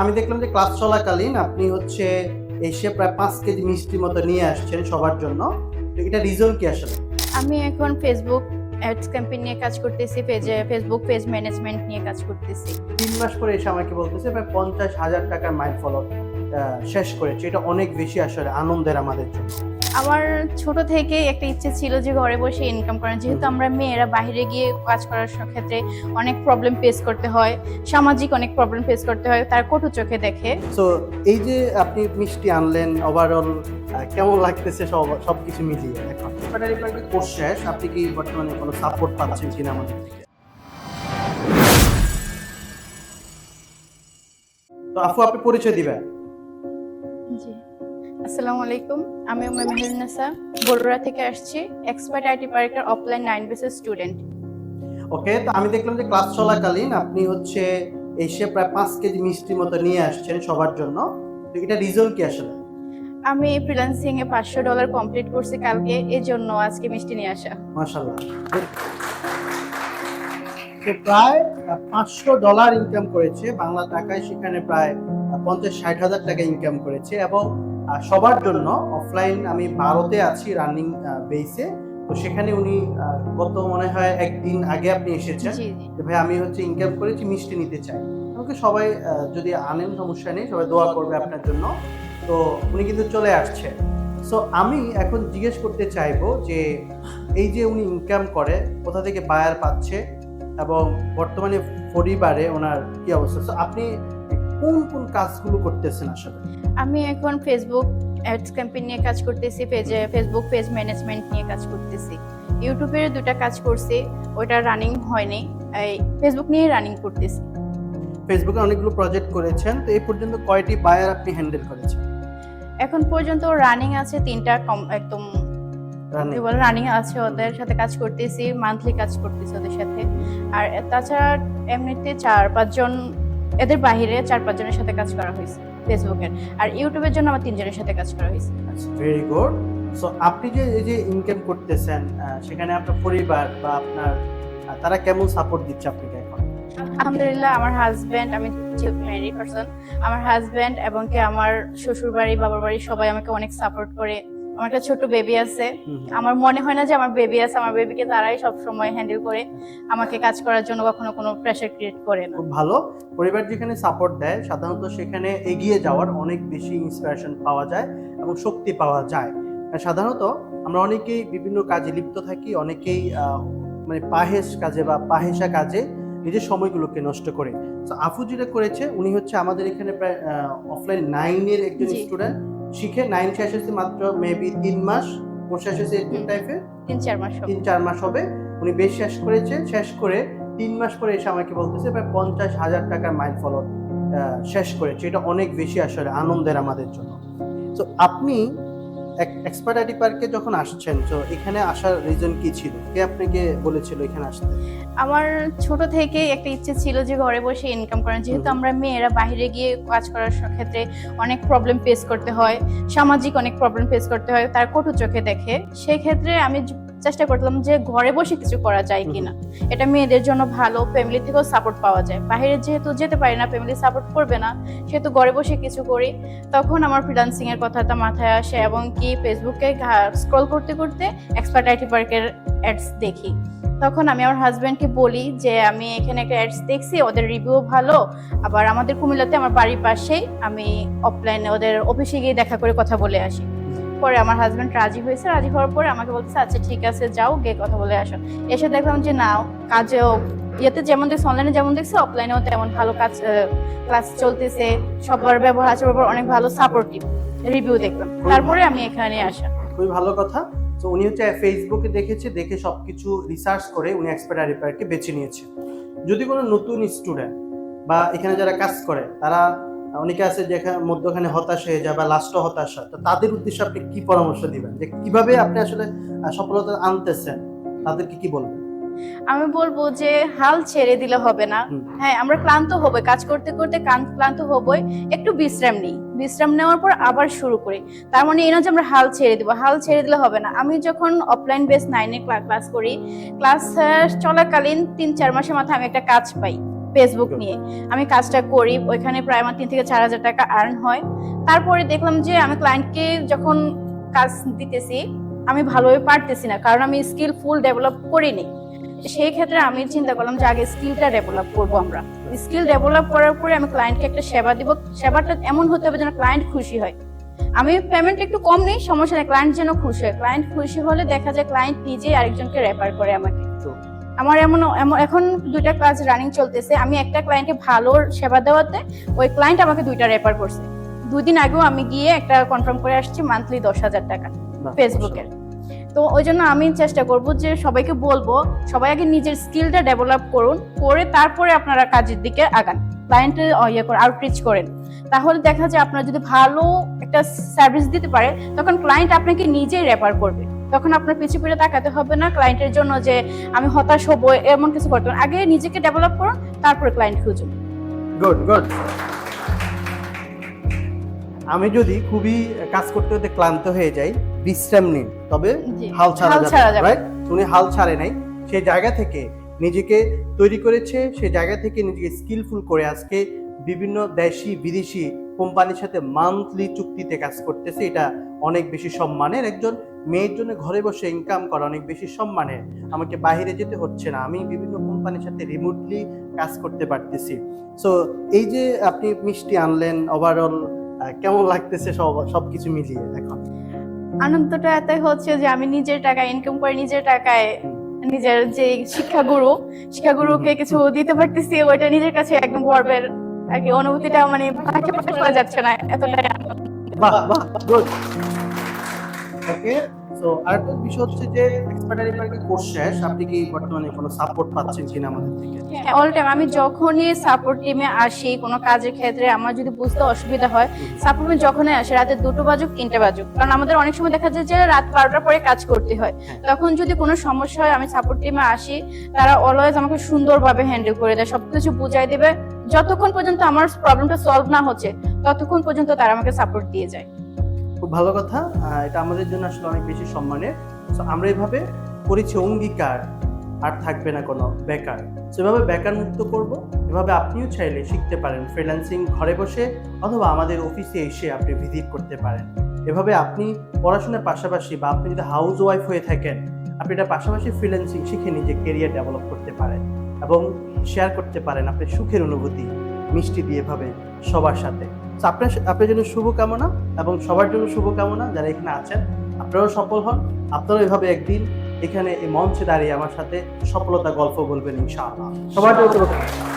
আমি দেখলাম যে ক্লাস চলাকালীন আপনি হচ্ছে এসে প্রায় পাঁচ কেজি মিষ্টি মতো নিয়ে আসছেন সবার জন্য। এটা রিজন কি আসলে? আমি এখন ফেসবুক অ্যাডস ক্যাম্পেইন নিয়ে কাজ করতেছি পেজে ফেসবুক পেজ ম্যানেজমেন্ট নিয়ে কাজ করতেছি। তিন মাস পরে এসে আমাকে বলতেছে প্রায় পঞ্চাশ হাজার টাকার মাইল ফলো শেষ করেছে। এটা অনেক বেশি আসলে আনন্দের আমাদের জন্য। আমার ছোট থেকে একটা ইচ্ছে ছিল যে ঘরে বসে ইনকাম করার। যেহেতু আমরা মেয়েরা বাইরে গিয়ে কাজ করার ক্ষেত্রে অনেক প্রবলেম ফেস করতে হয় সামাজিক অনেক প্রবলেম ফেস করতে হয় তার কটু চোখে দেখে। সো এই যে আপনি মিষ্টি আনলেন ওভারঅল কেমন লাগতেছে সব সব কিছু মিলিয়ে? এখন কোর্স শেষ আপনি কি বর্তমানে কোনো সাপোর্ট পাচ্ছেন কিনা আমাদের থেকে তো আপু আপনি পরিচয় দিবেন। জি। আসসালামু আলাইকুম আমি উম্মে মেহেরুন্নেসা বড়ুয়া থেকে আসছি এক্সপার্ট আইটি পার্কের অফলাইন নাইন বেসের স্টুডেন্ট ওকে তো আমি দেখলাম যে ক্লাস চলাকালীন আপনি হচ্ছে এসে প্রায় পাঁচ কেজি মিষ্টি মতো নিয়ে আসছেন সবার জন্য। তো এটা রিজন কি আসলে? আমি ফ্রিল্যান্সিং এ পাঁচশো ডলার কমপ্লিট করছি কালকে এই জন্য আজকে মিষ্টি নিয়ে আসা। মাশাল্লাহ তো প্রায় পাঁচশো ডলার ইনকাম করেছে বাংলা টাকায় সেখানে প্রায় পঞ্চাশ ষাট হাজার টাকা ইনকাম করেছে এবং সবার জন্য অফলাইন আমি ভারতে আছি রানিং বেসে তো সেখানে উনি গত মনে হয় একদিন আগে আপনি এসেছেন। ভাই আমি হচ্ছে ইনকাম করেছি মিষ্টি নিতে চাই। আমাকে সবাই যদি আনেন সমস্যা নেই সবাই দোয়া করবে আপনার জন্য। তো উনি কিন্তু চলে আসছে। সো আমি এখন জিজ্ঞেস করতে চাইব যে এই যে উনি ইনকাম করে কোথা থেকে বায়ার পাচ্ছে? এবং বর্তমানে পরিবারে ওনার কি অবস্থা? আপনি কোন কোন কাজগুলো করতেছেন আসলে? আমি এখন ফেসবুক অ্যাডস ক্যাম্পেইন নিয়ে কাজ করতেছি পেজে ফেসবুক পেজ ম্যানেজমেন্ট নিয়ে কাজ করতেছি। ইউটিউবে দুটা কাজ করছি ওটা রানিং হয়নি এই ফেসবুক নিয়ে রানিং করতেছি। ফেসবুকে অনেকগুলো প্রজেক্ট করেছেন তো এই পর্যন্ত কয়টি বায়ার আপনি হ্যান্ডেল করেছেন? এখন পর্যন্ত রানিং আছে তিনটা কম একদম? রানিং আছে ওদের সাথে কাজ করতেছি মান্থলি কাজ করতেছি ওদের সাথে। আর তাছাড়া এমনিতে চার পাঁচজন এদের বাইরে চার পাঁচজনের সাথে কাজ করা হয়েছে ফেসবুকের। আর ইউটিউবের জন্য আমার তিনজনের সাথে কাজ করা হয়েছে। ভেরি গুড সো আপনি যে এই যে ইনকাম করতেছেন সেখানে আপনার পরিবার বা আপনার তারা কেমন সাপোর্ট দিচ্ছে আপনাকে এখন? আলহামদুলিল্লাহ আমার হাজব্যান্ড আমি ম্যারি পারসন আমার হাজব্যান্ড এবং কি আমার শ্বশুর বাড়ি বাবার বাড়ি সবাই আমাকে অনেক সাপোর্ট করে। আমার একটা ছোট বেবি আছে। আমার মনে হয় না যে আমার বেবি আছে আমার বেবিকে তারাই সব সময় হ্যান্ডেল করে আমাকে কাজ করার জন্য কখনো কোনো প্রেশার ক্রিয়েট করে না। খুব ভালো। পরিবার যেখানে সাপোর্ট দেয় সাধারণত সেখানে এগিয়ে যাওয়ার অনেক বেশি ইন্সপিরেশন পাওয়া যায় এবং শক্তি পাওয়া যায়। সাধারণত আমরা অনেকেই বিভিন্ন কাজে লিপ্ত থাকি অনেকেই মানে পাহেস কাজে বা পাহেসা কাজে নিজের সময়গুলোকে নষ্ট করে। তো আফু যেটা করেছে উনি হচ্ছে আমাদের এখানে প্রায় অফলাইন নাইনের একজন স্টুডেন্ট শিখে নাইন শেষ হয়েছে মাত্র মেবি তিন মাস কোর্স শেষ হয়েছে এরকম টাইপের তিন চার মাস তিন চার মাস হবে। উনি বেশ শেষ করেছে। শেষ করে তিন মাস পরে এসে আমাকে বলতেছে প্রায় পঞ্চাশ হাজার টাকার মাইল ফলো শেষ করেছে। এটা অনেক বেশি আসলে আনন্দের আমাদের জন্য। তো আপনি এক্সপার্ট আইটি পার্কে যখন আসছেন তো এখানে আসার রিজন কি ছিল? কে আপনাকে বলেছিল এখানে আসতে? আমার ছোট থেকে একটা ইচ্ছে ছিল যে ঘরে বসে ইনকাম করার। যেহেতু আমরা মেয়েরা বাইরে গিয়ে কাজ করার ক্ষেত্রে অনেক প্রবলেম ফেস করতে হয় সামাজিক অনেক প্রবলেম ফেস করতে হয় তার কটু চোখে দেখে। সেক্ষেত্রে আমি চেষ্টা করতাম যে ঘরে বসে কিছু করা যায়। কিনা। এটা মেয়েদের জন্য ভালো ফ্যামিলি থেকেও সাপোর্ট পাওয়া যায়। বাইরে যেহেতু যেতে পারি না ফ্যামিলি সাপোর্ট করবে না সেহেতু ঘরে বসে কিছু করি। তখন আমার ফ্রিলান্সিং এর কথাটা মাথায় আসে এবং কি ফেসবুকে স্ক্রল করতে করতে এক্সপার্ট আইটি পার্কের অ্যাডস দেখি। তখন আমি আমার হাজব্যান্ডকে বলি যে আমি এখানে একটা অ্যাডস দেখছি ওদের রিভিউ ভালো। আবার আমাদের কুমিল্লাতে আমার বাড়ির পাশেই আমি অফলাইনে ওদের অফিসে গিয়ে দেখা করে কথা বলে আসি। পরে আমার হাজব্যান্ড রাজি হয়েছে রাজি হওয়ার পরে আমাকে বলছে আচ্ছা ঠিক আছে যাও গিয়ে কথা বলে আসো। এসে দেখলাম যে না কাজেও ইয়েতে যেমন দেখছি অনলাইনে যেমন দেখছি অফলাইনেও তেমন ভালো কাজ ক্লাস চলতেছে সবার ব্যবহার আচার ব্যবহার অনেক ভালো সাপোর্টিভ রিভিউ দেখলাম। তারপরে আমি এখানে আসা। খুবই ভালো কথা। তো উনি হচ্ছে ফেসবুকে দেখেছে দেখে সবকিছু রিসার্চ করে উনি এক্সপার্ট পার্ককে বেছে নিয়েছে। যদি কোনো নতুন স্টুডেন্ট বা এখানে যারা কাজ করে তারা অনেকে আছে যেখানে মধ্যখানে হতাশ হয়ে যায় বা লাস্টও হতাশা তো তাদের উদ্দেশ্যে আপনি কি পরামর্শ দিবেন? যে কীভাবে আপনি আসলে সফলতা আনতেছেন? তাদেরকে কি বলবেন? আমি বলব যে হাল ছেড়ে দিলে হবে না। হ্যাঁ আমরা ক্লান্ত হবে কাজ করতে করতে ক্লান্ত হবই। একটু বিশ্রাম নিই। বিশ্রাম নেওয়ার পর আবার শুরু করি। তার মানে এই না যে আমরা হাল ছেড়ে দিব হাল ছেড়ে দিলে হবে না। আমি যখন অফলাইন বেস নাইনে ক্লাস করি ক্লাস চলাকালীন তিন চার মাসের মাথায় আমি একটা কাজ পাই। ফেসবুক নিয়ে। আমি কাজটা করি ওইখানে প্রায় আমার তিন থেকে চার হাজার টাকা আর্ন হয়। তারপরে দেখলাম যে আমি ক্লায়েন্টকে যখন কাজ দিতেছি আমি ভালোভাবে পারতেছি না কারণ আমি স্কিল ফুল ডেভেলপ করিনি। সেই ক্ষেত্রে আমি চিন্তা করলাম যে আগে স্কিলটা ডেভেলপ করব আমরা। স্কিল ডেভেলপ করার পরে আমি ক্লায়েন্টকে একটা সেবা দিব। সেবাটা এমন হতে হবে যেন ক্লায়েন্ট খুশি হয়। আমি পেমেন্ট একটু কম নেই সমস্যা নেই ক্লায়েন্ট যেন খুশি হয়। ক্লায়েন্ট খুশি হলে দেখা যায় ক্লায়েন্ট নিজেই আরেকজনকে রেফার করে আমাকে. আমার এমন এখন দুইটা কাজ রানিং চলতেছে। আমি একটা ক্লায়েন্টকে ভালো সেবা দেওয়াতে ওই ক্লায়েন্ট আমাকে দুইটা রেফার করছে। দুই দিন আগেও আমি গিয়ে একটা কনফার্ম করে আসছি মান্থলি দশ হাজার টাকা ফেসবুকের তো ওই জন্য আমি চেষ্টা করব যে সবাইকে বলব সবাই আগে নিজের স্কিলটা ডেভেলপ করুন করে তারপরে আপনারা কাজের দিকে আগান। ক্লায়েন্টের ইয়ে করে আউটরিচ করেন। তাহলে দেখা যায় আপনারা যদি ভালো একটা সার্ভিস দিতে পারে তখন ক্লায়েন্ট আপনাকে নিজেই রেফার করবে। তখন আপনার পিছু পিছু তাকাতে হবে না ক্লায়েন্টের জন্য যে আমি হতাশ হব এমন কিছু করতে হবে আগে নিজেকে ডেভেলপ করুন তারপরে ক্লায়েন্ট খুঁজুন। গুড গুড আমি যদি খুবই কাজ করতে করতে ক্লান্ত হয়ে যাই বিশ্রাম নিন তবে হাল ছাড়া যাবে। রাইট উনি হাল ছাড়ে নাই। সেই জায়গা থেকে নিজেকে তৈরি করেছে সেই জায়গা থেকে নিজেকে স্কিলফুল করে আজকে বিভিন্ন দেশি বিদেশি কোম্পানির সাথে মান্থলি চুক্তিতে কাজ করতেছে। এটা অনেক বেশি সম্মানের একজন মেয়ের জন্য ঘরে বসে ইনকাম করা অনেক বেশি সম্মানের। আমাকে বাইরে যেতে হচ্ছে না। আমি বিভিন্ন কোম্পানির সাথে রিমোটলি কাজ করতে পারতেছি। সো এই যে আপনি মিষ্টি আনলেন ওভারঅল কেমন লাগতেছে সব সবকিছু মিলিয়ে এখন? আনন্দটা এতই হচ্ছে যে আমি নিজের টাকায় ইনকাম করে নিজের টাকায় নিজের যে শিক্ষাগুরু শিক্ষাগুরুকে কিছু দিতে পারতেছি ওইটা নিজের কাছে একদম গর্বের অনুভূতিটা মানে যাচ্ছে না এতটাই আনন্দ। বাহ বাহ গুড ওকে সো আরেকটা বিষয় হচ্ছে যে এক্সপার্টারি পার্কের কোর্স শেষ। আপনি কি বর্তমানে কোনো সাপোর্ট পাচ্ছেন কিনা আমাদের থেকে অল টাইম আমি যখনই সাপোর্ট টিমে আসি কোনো কাজের ক্ষেত্রে আমার যদি বুঝতে অসুবিধা হয় সাপোর্ট টিমে যখনই আসে রাতে দুটো বাজুক তিনটে বাজুক। কারণ আমাদের অনেক সময় দেখা যায় যে রাত বারোটার পরে কাজ করতে হয়। তখন যদি কোনো সমস্যা হয় আমি সাপোর্ট টিমে আসি তারা অলওয়েজ আমাকে সুন্দরভাবে হ্যান্ডেল করে দেয়। সবকিছু বুঝাই দেবে। যতক্ষণ পর্যন্ত আমার প্রবলেমটা সলভ না হচ্ছে ততক্ষণ পর্যন্ত তারা আমাকে সাপোর্ট দিয়ে যায়। খুব ভালো কথা। এটা আমাদের জন্য আসলে অনেক বেশি সম্মানের। So, আমরা এভাবে করেছি অঙ্গীকার আর থাকবে না কোনো বেকার। So, এভাবে বেকার মুক্ত করব। এভাবে আপনিও চাইলে শিখতে পারেন ফ্রিল্যান্সিং ঘরে বসে অথবা আমাদের অফিসে এসে আপনি ভিজিট করতে পারেন। এভাবে আপনি পড়াশোনার পাশাপাশি বা আপনি যদি হাউস ওয়াইফ হয়ে থাকেন আপনি এটা পাশাপাশি ফ্রিল্যান্সিং শিখে নিজে কেরিয়ার ডেভেলপ করতে পারেন এবং শেয়ার করতে পারেন আপনার সুখের অনুভূতি মিষ্টি দিয়ে এভাবে সবার সাথে। আপনার আপনার জন্য শুভকামনা এবং সবার জন্য শুভকামনা যারা এখানে আছেন। আপনারাও সফল হন। আপনারাও এভাবে একদিন এখানে এই মঞ্চে দাঁড়িয়ে আমার সাথে সফলতা গল্প বলবেন ইনশাআল্লাহ। সবার জন্য